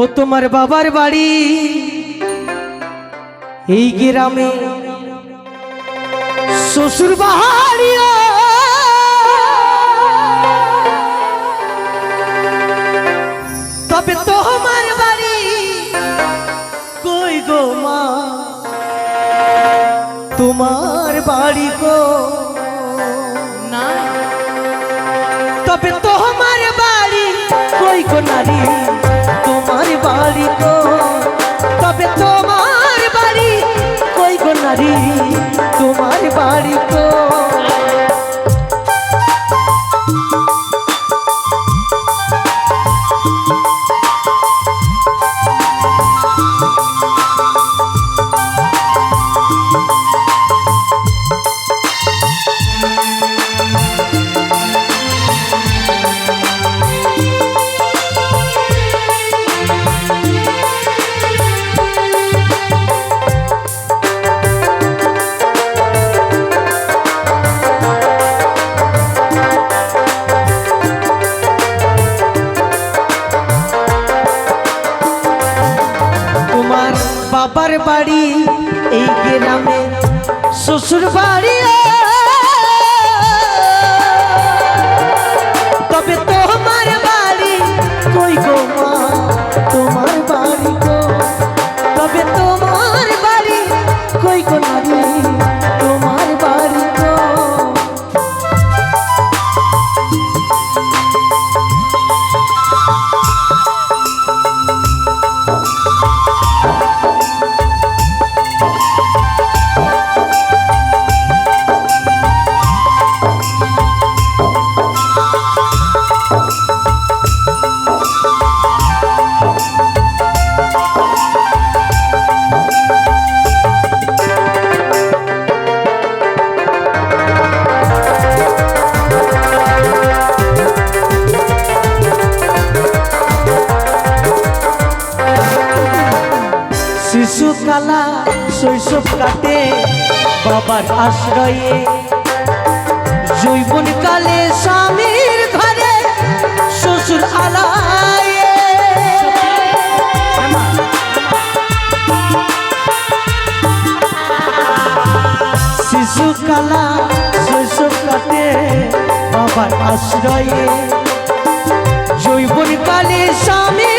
ও তোমার বাবার বাড়ি। এই গ্রামে শ্বশুর বাহারিয়া তবে তোমার বাড়ি কই গো মা? তোমার বাড়ি গো। না। তবে তোমার এই গ্রামে শ্বশুর বাড়ি। তবে তোমার শৈশব কাটে বাবার আশ্রয়ে। যৌবন কালে স্বামীর ঘরে শ্বশুর আলায়ে। শিশুকালা শৈশব কাটে বাবার আশ্রয়ে। যৌবন কালে স্বামীর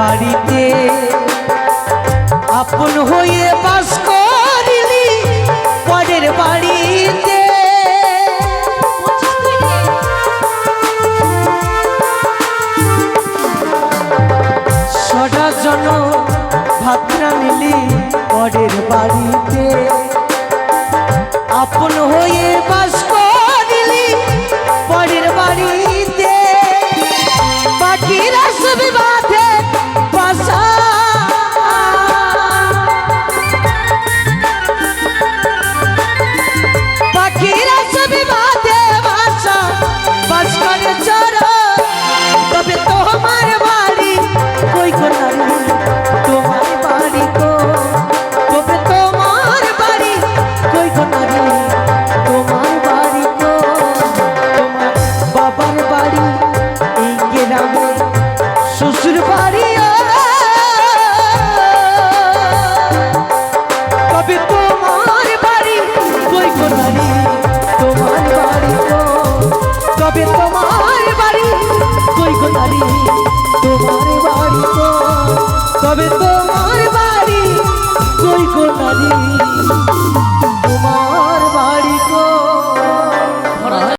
বাড়িতে। আপন হয়ে বাস করিলি পরের বাড়িতে। সদা জন ভাত্রা মিলি পরের বাড়িতে। আপন হয়ে বাস তোমার বাড়ি তবে নারী